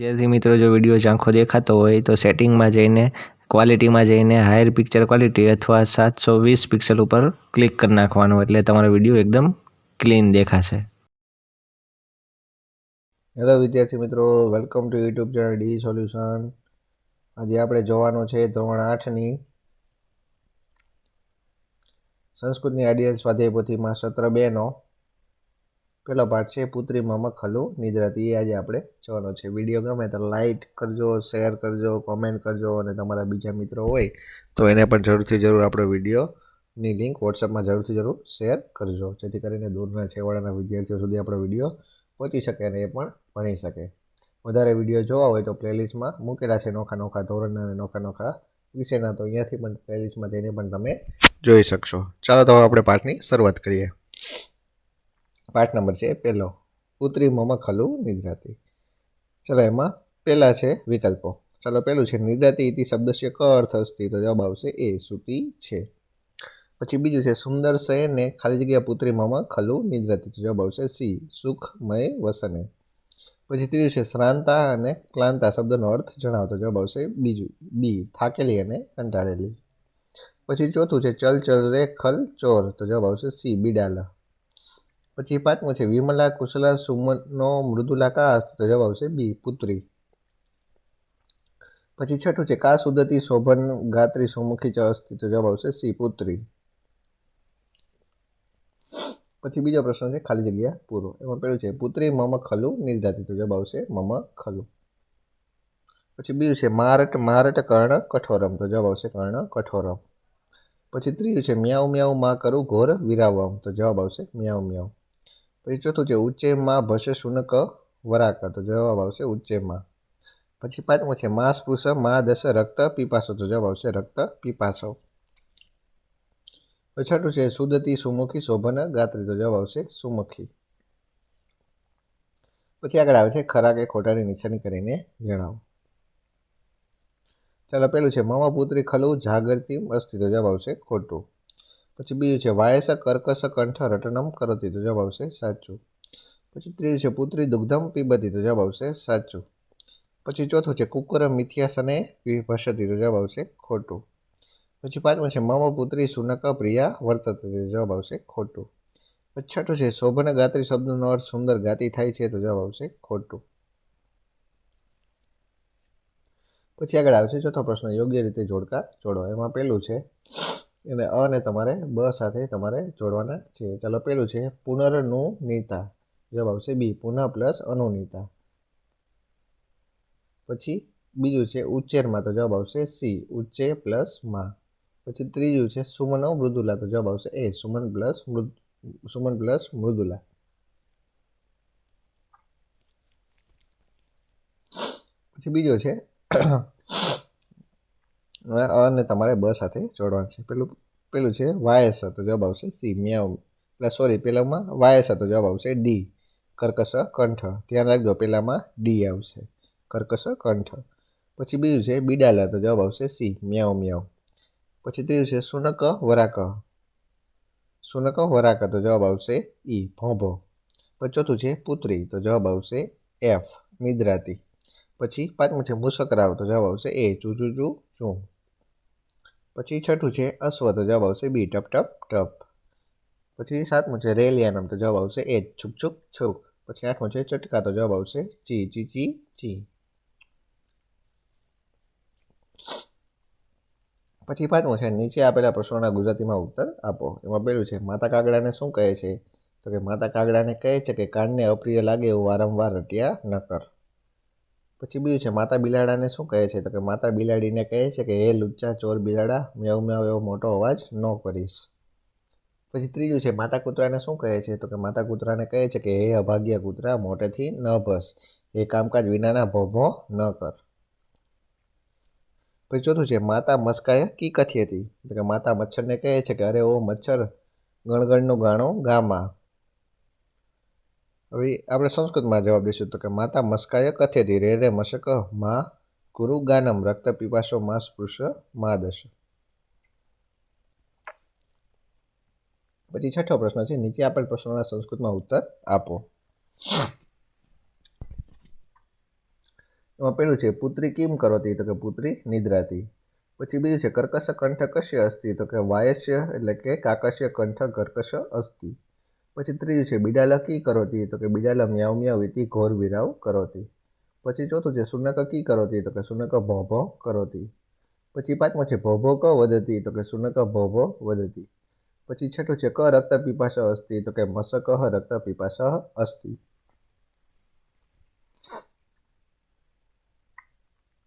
વિદ્યાર્થી મિત્રો, જો વીડિયો ઝાંખો દેખાતો હોય તો સેટિંગમાં જઈને ક્વોલિટીમાં જઈને હાયર પિક્ચર ક્વોલિટી અથવા સાતસો વીસ પિક્સલ ઉપર ક્લિક કરી નાખવાનું એટલે તમારો વીડિયો એકદમ ક્લીન દેખાશે. હેલો વિદ્યાર્થી મિત્રો welcome to YouTube channel D solution આજે આપણે જોવાનું છે ધોરણ આઠની સંસ્કૃતની આઈડિયલ સ્વાધ્યાય પોથીમાં સત્ર બેનો. પહેલો પાઠ છે, પુત્રી મામા ખલું નિદ્રાતી એ આજે આપણે જોવાનો છે. વીડિયો ગમે તો લાઇક કરજો શેર કરજો કોમેન્ટ કરજો અને તમારા બીજા મિત્રો હોય તો એને પણ જરૂરથી જરૂર આપણો વિડીયોની લિંક વોટ્સઅપમાં જરૂરથી જરૂર શેર કરજો, જેથી કરીને દૂરના છેવાડાના વિદ્યાર્થીઓ સુધી આપણો વીડિયો પહોંચી શકે અને એ પણ ભણી શકે. વધારે વીડિયો જોવા હોય તો પ્લેલિસ્ટમાં મૂકેલા છે નોખા નોખા ધોરણના અને નોખા નોખા વિષયના. તો અહીંયાથી પણ પ્લેલિસ્ટમાં જઈને પણ તમે જોઈ શકશો. ચાલો તો હવે આપણે પાઠની શરૂઆત કરીએ. પાઠ નંબર છે પહેલો પુત્રી મમ ખલુ નિદ્રાતી. ચાલો એમાં પહેલાં છે વિકલ્પો. ચાલો પહેલું છે, નિદ્રાતી ઇતિ શબ્દસ્ય ક અર્થ અસ્તિ. તો જવાબ આવશે એ, સૂતી છે. પછી બીજું છે, સુંદર શયને ખાલી જગ્યા પુત્રી મમ ખલું નિદ્રાતી. તો જવાબ આવશે સી, સુખમય વસને. પછી ત્રીજું છે, શ્રાંતા અને ક્લાંતા શબ્દનો અર્થ જણાવતો જવાબ આવશે બીજું. બી, થાકેલી અને કંટાળેલી. પછી ચોથું છે ચલ ચલ રે ખલ ચોર. તો જવાબ આવશે સી, બિડાલા. પછી પાંચમું છે, વિમલા કુશલા સુમનો મૃદુલા કા અસ્તિ તો જવાબ આવશે બી, પુત્રી. પછી છઠ્ઠું છે, કા સુદતી શોભન ગાત્રી સુમુખી અસ્તિ તો જવાબ આવશે સી, પુત્રી. પછી બીજો પ્રશ્ન છે, ખાલી જગ્યા પૂરો. એમાં પેલું છે, પુત્રી મમ ખલું નિર્ધાતી, તો જવાબ આવશે મમ ખલુ. પછી બીજું છે, મારટ મારટ કર્ણ કઠોરમ, તો જવાબ આવશે કર્ણ કઠોરમ. પછી ત્રીજું છે, મ્યાઉ મ્યાઉ માં કરું ઘોર વિરાવમ, તો જવાબ આવશે મ્યાઉ મ્યાઉ. પછી ચોથું છે, ઉચ્ચેમાં ભસે શુનક વરાક તો જવાબ આવશે ઉચ્ચેમાં. પછી પાંચમું છે માં સ્પૃશ મા દશ રક્ત, પીપાસો. તો જવાબ આવશે રક્ત, પીપાસો. પછી છઠ્ઠું છે, સુદતી, સુમુખી, શોભન, ગાત્રી. તો જવાબ આવશે સુમુખી. પછી આગળ આવે છે, ખરા કે ખોટાની નિશાની કરીને જણાવો. ચાલો, પેલું છે મામા પુત્રી ખલું જાગૃતિ અસ્તિ તો જવાબ આવશે ખોટું. પછી બીજું છે, વાયસ કર્કશ કંઠ રટનમ કરતી, તો જવાબ આવશે સાચું. પછી ત્રીજું છે, પુત્રી દુગ્ધમ પીબતી, તો જવાબ આવશે સાચું. પછી ચોથું છે, કુકર મિથ્યાસને વિભસતી, તો જવાબ આવશે ખોટું. પછી પાંચમું છે, મમ પુત્રી સુનક પ્રિયા વર્તતી, તો જવાબ આવશે ખોટું. પછી છઠ્ઠું છે, શોભન ગાત્રી શબ્દનો અર્થ સુંદર ગાતી થાય છે, તો જવાબ આવશે ખોટું. પછી આગળ આવશે ચોથો પ્રશ્ન, યોગ્ય રીતે જોડકા જોડો. એમાં પહેલું છે એને અ ને તમારે બ સાથે તમારે જોડવાના છે. ચાલો પહેલું છે પુનરનું નીતા જવાબ આવશે બી, પુનઃ પ્લસ અનુનીતા. પછી બીજું છે ઉચ્ચેરમાં, તો જવાબ આવશે સી, ઉચ્ચે પ્લસમાં. પછી ત્રીજું છે સુમનો મૃદુલા, તો જવાબ આવશે એ, સુમન પ્લસ મૃદ, સુમન પ્લસ મૃદુલા. પછી બીજો છે અને તમારે બ સાથે જોડવાનું છે. પેલું પેલું છે વાયસ હતો જવાબ આવશે સી, મ્યાઉ. એટલે સોરી પેલામાં વાયસ હતો જવાબ આવશે ડી, કર્કશ કંઠ. ધ્યાન રાખજો, પેલામાં ડી આવશે. કર્કશ કંઠ. પછી બીજું છે બિડાલા તો જવાબ આવશે સી, મ્યાઉ મ્યાઉ. પછી ત્રીજું છે સુનક વરાક. સુનક વરાક તો જવાબ આવશે ઈ, ભોંભો. પછી ચોથું છે પુત્રી તો જવાબ આવશે એફ, નિદ્રાતી. પછી પાંચમું છે મુસકરાવ તો જવાબ આવશે એ ચૂ ચૂ ચૂ ચૂ. પછી છઠ્ઠું છે, અશ્વ, તો જવાબ આવશે બી, ટપ ટપ ટપ. પછી સાતમું છે, રેલિયાનમ, તો જવાબ આવશે એ છુક છુક છુક. પછી આઠમું છે, ચટકા, તો જવાબ આવશે ચી ચી ચી ચી. પછી પાંચમું છે, નીચે આપેલા પ્રશ્નોના ગુજરાતીમાં ઉત્તર આપો. એમાં પહેલું છે, માતા કાગડાને શું કહે છે? તો કે માતા કાગડાને કહે છે કે કાનને અપ્રિય લાગે એવું વારંવાર રટ્યા ન કર. પછી બીજું છે, માતા બિલાડાને શું કહે છે? તો કે માતા બિલાડીને કહે છે કે, હે લુચ્ચા ચોર બિલાડા મેવ મેવ એવો મોટો અવાજ ન કરીશ. પછી ત્રીજું છે, માતા કૂતરાને શું કહે છે? તો કે માતા કૂતરાને કહે છે કે, હે અભાગ્ય કૂતરા, મોટેથી ન ભસ. એ કામકાજ વિનાના ભોભો ન કર. પછી ચોથું છે, માતા મસ્કાયા કી કથી હતી? તો કે માતા મચ્છરને કહે છે કે, અરે ઓ મચ્છર, ગણગણનું ગાણું ગામાં. હવે આપણે સંસ્કૃતમાં જવાબ દઈશું તો કે માતા મસ્કાય કથેથી રે રે મશક મા ગુરુ ગાનમ રક્ત પીપાસો મા સ્પૃશ મા દશ. પછી છઠ્ઠો પ્રશ્ન છે, નીચે આપેલ પ્રશ્નોના સંસ્કૃતમાં ઉત્તર આપો. એમાં પેલું છે, પુત્રી કેમ કરોતી? તો કે પુત્રી નિદ્રાતી. પછી બીજું છે, કર્કશ કંઠ કશ્ય અસ્તિ તો કે વાયસ્ય એટલે કે કાકશ્ય કંઠ કર્કશ અસ્તિ પછી ત્રીજું છે બિડાલ કી કરોતી. તો કે બિડાલ મ્યાઉ મ્યાઉ ઇતિ ઘોર વિરાવ કરોતી. પછી ચોથું છે, સુનક કી કરોતી. તો કે સુનક ભો કરોતી. પછી પાંચમો છે ભો ક વદતી તો કે સુનક ભો ભો વદતી પછી છઠ્ઠું છે, ક રક્ત પીપાસ અસ્તિ. તો કે મસક રક્ત પીપાસ અસ્તિ.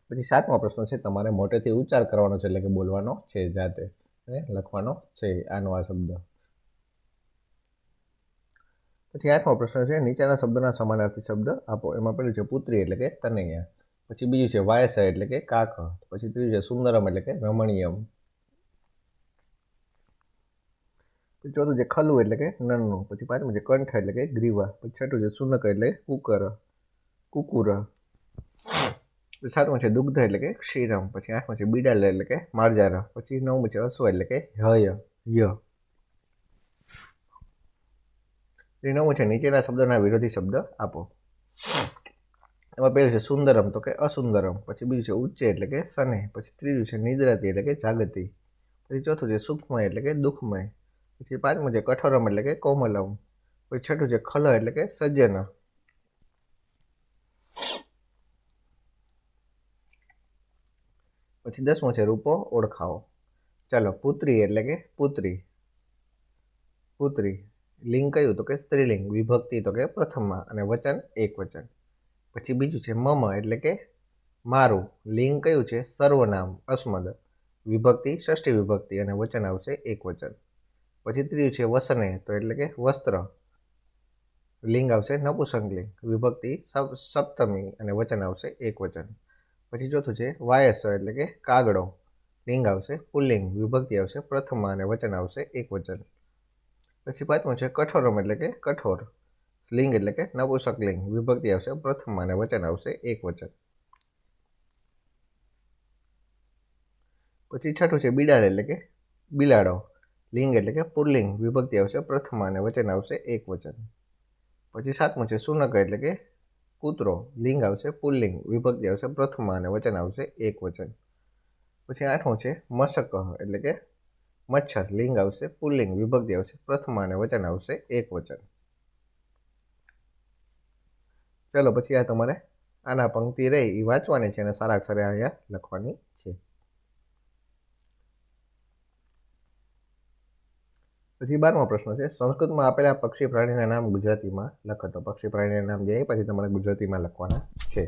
પછી સાતમો પ્રશ્ન છે, તમારે મોટેથી ઉચ્ચાર કરવાનો છે, એટલે કે બોલવાનો છે જાતે. લખવાનો છે આનો આ શબ્દ. પછી આઠમો પ્રશ્ન છે, નીચેના શબ્દના સમાનાર્થી શબ્દ આપો. એમાં પેલું છે પુત્રી એટલે કે તનૈયા. પછી બીજું છે વાયસ એટલે કે કાક પછી ત્રીજું છે સુંદરમ એટલે કે રમણીયમ. ચોથું છે ખલું એટલે કે નન્નું. પછી પાંચમું છે કંઠ એટલે કે ગ્રીવા. પછી છઠ્ઠું છે સુનક એટલે કુકર, કુકુર. પછી સાતમું છે દુગ્ધ એટલે કે ક્ષીરમ. પછી આઠમું છે બિડાલ એટલે કે મારજાર. પછી નવમું છે અશ્વ એટલે કે હય ય. પછી છે, નીચેના શબ્દના વિરોધી શબ્દ આપો. એમાં પહેલું છે, સુંદરમ, તો કે અસુંદરમ, પછી બીજું છે, ઉચ્ચે એટલે કે સને પછી ત્રીજું છે, નિદ્રાતી એટલે કે જાગતી, પછી ચોથું છે સુખમય એટલે કે દુઃખમય, પછી પાંચમું છે, કઠોરમ એટલે કે કોમલમ, પછી છઠ્ઠું છે, ખલ એટલે કે સજ્જન. પછી દસમું છે, રૂપો ઓળખાવો. ચાલો, પુત્રી એટલે કે પુત્રી. પુત્રી. લિંગ કયું? તો કે સ્ત્રીલિંગ. વિભક્તિ તો કે પ્રથમમાં અને વચન એક વચન. પછી બીજું છે મમ, એટલે કે મારું. લિંગ કયું છે? સર્વનામ, અસ્મદ. વિભક્તિ, ષષ્ઠી વિભક્તિ અને વચન આવશે એક વચન. પછી ત્રીજું છે વસને, તો એટલે કે વસ્ત્ર. લિંગ આવશે નપુસંગલિંગ વિભક્તિ સપ- સપ્તમી અને વચન આવશે એક વચન. પછી ચોથું છે વાયસ, એટલે કે કાગડો. લિંગ આવશે પુલ્લિંગ. વિભક્તિ આવશે પ્રથમમાં અને વચન આવશે એક વચન. પછી પાંચમું છે કઠોરમ એટલે કે કઠોર. લિંગ એટલે કે નપુસકલિંગ વિભક્તિ આવશે, પ્રથમ અને વચન આવશે એક વચન. પછી છઠ્ઠું છે બિડાળ એટલે કે બિલાડો. લિંગ એટલે કે પુલ્લિંગ. વિભક્તિ આવશે, પ્રથમ અને વચન આવશે એક વચન. પછી સાતમું છે સુનક એટલે કે કૂતરો. લિંગ આવશે પુલ્લિંગ. વિભક્તિ આવશે, પ્રથમ અને વચન આવશે એક વચન. પછી આઠમું છે મશક એટલે કે મચ્છર, લિંગ આવશે, પુલ્લિંગ, વિભક્તિ આવશે, પ્રથમ અને વચન આવશે, એક વચન. ચલો, પછી આ તમારે આના પંક્તિ રહી એ વાંચવાની છે અને સારા અક્ષરે અહીંયા લખવાની છે. પછી બારમો પ્રશ્ન છે, સંસ્કૃતમાં આપેલા પક્ષી પ્રાણીના નામ ગુજરાતીમાં લખો. તો પક્ષી પ્રાણીના નામ જે પછી તમારે ગુજરાતીમાં લખવાના છે.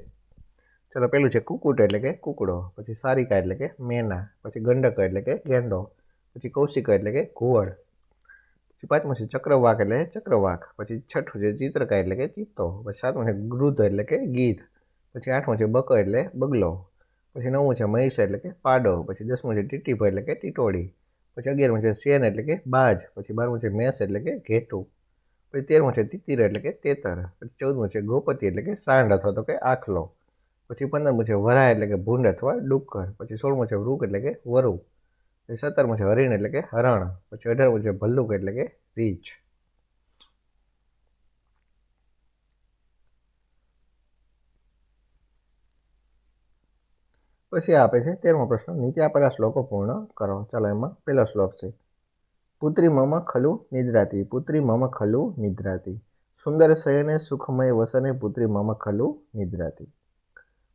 ચલો, પેલું છે કુકુટ એટલે કે કુકડો, પછી સારિકા એટલે કે મેના, પછી ગંડક એટલે કે ગેંડો. પછી કૌશિક એટલે કે ઘુવડ પછી પાંચમું છે ચક્રવાક એટલે ચક્રવાક પછી છઠ્ઠું છે ચિત્રકા એટલે કે ચિત્તો પછી સાતમું છે ગૃધ એટલે કે ગીધ પછી આઠમું છે બક એટલે બગલો પછી નવમું છે મહીષ એટલે કે પાડો પછી દસમું છે ટીટીભ એટલે કે ટીટોળી પછી અગિયારમું છે શેન એટલે કે બાજ પછી બારમું છે મેસ એટલે કે ઘેટું પછી તેરમું છે તિતિર એટલે કે તેતર પછી ચૌદમું છે ગોપતિ એટલે કે સાંડ અથવા તો કે આખલો પછી પંદરમું છે વરા એટલે કે ભૂંડ અથવા ડુક્કર પછી સોળમું છે વૃક એટલે કે વરુ પછી સત્તરમું છે હરિણ એટલે કે હરણ, પછી અઢારમું છે ભલ્લુક એટલે કે રીંછ. પછી આપે છે તેરમો પ્રશ્ન, નીચે આપેલા શ્લોકો પૂર્ણ કરો. ચાલો એમાં પહેલો શ્લોક છે. પુત્રી મમ ખલુ નિદ્રાતી, પુત્રી મમ ખલુ નિદ્રાતી. સુંદર શયને સુખમય વસને પુત્રી મમ ખલુ નિદ્રાતી.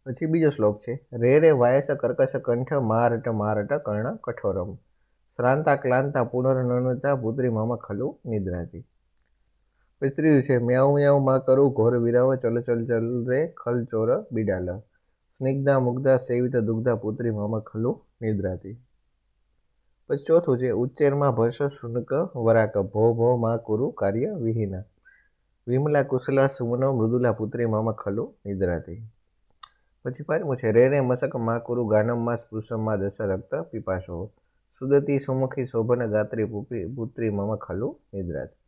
પછી બીજો શ્લોક છે, રે રે વાયસ કર્કશ કંઠ મારટ મારટ કર્ણ કઠોરમ. શ્રાંતા ક્લાંતા પુનર્નતા પુત્રી મામા ખલુ નિદ્રાતી પછી ત્રીજું છે, મ્યાઉ મ્યાઉ માં કરું ઘોર વિરાવ ચલ ચલ ચલ રે ખલ ચોર બિડાલ. સ્નિગ્ધા મુગ્ધા સેવિત દુગ્ધા પુત્રી મામા ખલુ નિદ્રાતી પછી ચોથું છે, ઉચ્ચેરમાં ભર્ષ શુનક વરાક ભો ભો માં કુરુ કાર્ય વિહીના. વિમલા કુશલા સુમનો મૃદુલા પુત્રી મામા ખલુ નિદ્રાતી પછી પાંચમું છે રે રે મસકમાં કુરુ ગાનમમાં સ્પૃશમમાં દશ રક્ત પીપાશો સુદતી સુમુખી શોભન ગાત્રી પુત્રી મમ ખલુ નિદ્રાતી.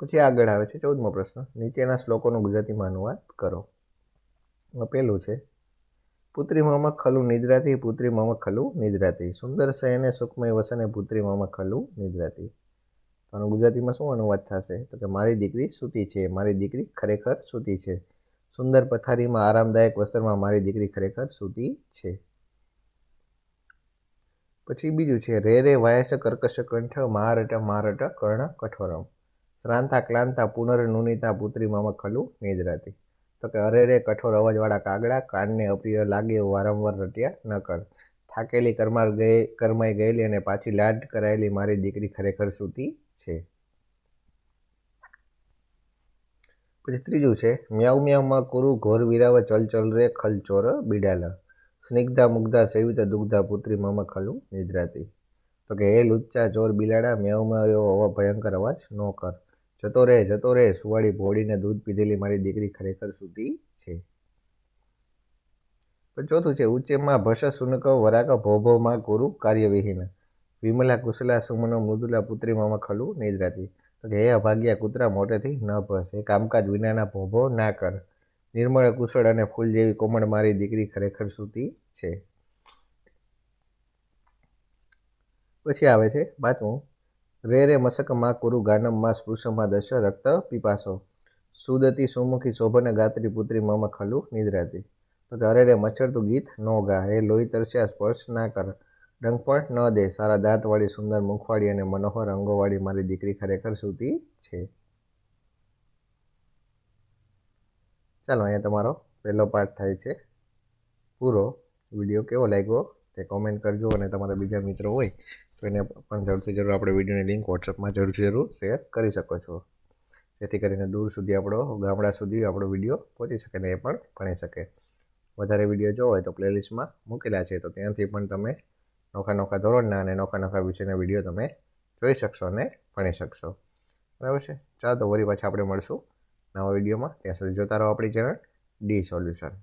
પછી આગળ આવે છે ચૌદમો પ્રશ્ન. નીચેના શ્લોકોનું ગુજરાતીમાં અનુવાદ કરો. પહેલું છે. પુત્રી મમ ખલુ નિદ્રાતી, પુત્રી મમ ખલુ નિદ્રાતી. સુંદર શયને સુખમય વસને પુત્રી મમ ખલુ નિદ્રાતી. તો ગુજરાતીમાં શું અનુવાદ થશે? તો કે મારી દીકરી સૂતી છે. મારી દીકરી ખરેખર સૂતી છે. સુંદર પથારીમાં આરામદાયક વસ્ત્રમાં મારી દીકરી ખરેખર સૂતી છે. પછી બીજું છે, રે રે વાયસ કર્કશ કંઠ મહારટ મહારટ કર્ણ કઠોરમ. શ્રાંતા, ક્લાંતા પુનર્નુનિતા પુત્રી, મમ, ખલુ નિદ્રાતી તો કે અરે રે, કઠોર અવાજવાળા કાગડા કાનને અપ્રિય લાગે, વારંવાર રટ્યા ન કર. થાકેલી કરમાર ગઈ કરમાઈ ગયેલી અને પાછી લાડ કરાયેલી મારી દીકરી ખરેખર સૂતી છે. પછી ત્રીજું છે, મ્યાઉ મ્યાઉમાં કુરુ ઘોર વિરાવ ચલ ચલ રે ખલ ચોર બિડાલ. સ્નિગ્ધા મુગ્ધા સેવિત દુગ્ધા પુત્રી મમ ખલું નિદ્રાતી. તો કે હે લુચ્ચા ચોર બિલાડા, મ્યાઉમાં મ્યાઉ એવો અવા ભયંકર અવાજ ન કર. જતો રહે જતો રહે, સુવાળી ભોળીને દૂધ પીધેલી મારી દીકરી ખરેખર સૂતી છે. ચોથું છે, ઉચ્ચમાં ભસ સુનક વરાક ભોભોમાં કુરુ કાર્યવિહીન. વિમલા કુશલા સુમનો મૃદુલા પુત્રી મમ ખલુ નિદ્રાતી તો કે હે અભાગ્યા કૂતરા મોટેથી ન ભસ. કામકાજ વિનાના ભોભો ના કર. નિર્મળ કુશળ અને ફૂલ જેવી કોમળ મારી દીકરી ખરેખર સૂતી છે. પછી આવે છે પાંચમું રે રે મસકમાં કુરુ ગાનમમાં સ્પૃશમાં દશ રક્ત પીપાસો. સુદતી સુમુખી શોભન ગાત્રી પુત્રી મમ ખલુ નિદ્રાતી તો કે રે મચ્છરતું ગીત ન ગા. હે લોહી તરસ્યા, સ્પર્શ ના કર. ડંખ પણ ન દે. સારા દાંતવાળી, સુંદર મુખવાળી અને મનોહર અંગોવાળી મારી દીકરી ખરેખર સૂતી છે. ચાલો, અહીંયા તમારો પહેલો પાઠ થાય છે. પૂરો. વીડિયો કેવો લાગ્યો તે કોમેન્ટ કરજો અને તમારા બીજા મિત્રો હોય તો એને પણ જરૂરથી જરૂર આપણે વિડીયોની લિંક વોટ્સઅપમાં જરૂરથી જરૂર શેર કરી શકો છો. જેથી કરીને દૂર સુધી આપણો, ગામડા સુધી આપણો વીડિયો પહોંચી શકે ને એ પણ ભણી શકે. વધારે વીડિયો જોવો હોય તો પ્લેલિસ્ટમાં મૂકેલા છે. તો ત્યાંથી પણ તમે નોખા નોખા ધોરણના અને નોખા નોખા વિષયના વીડિયો તમે જોઈ શકશો અને ભણી શકશો. બરાબર છે? ચાલો તો વળી પાછા આપણે મળશું નવા વિડીયોમાં ત્યાં સુધી જોતા રહો આપણી ચેનલ ડી સોલ્યુશન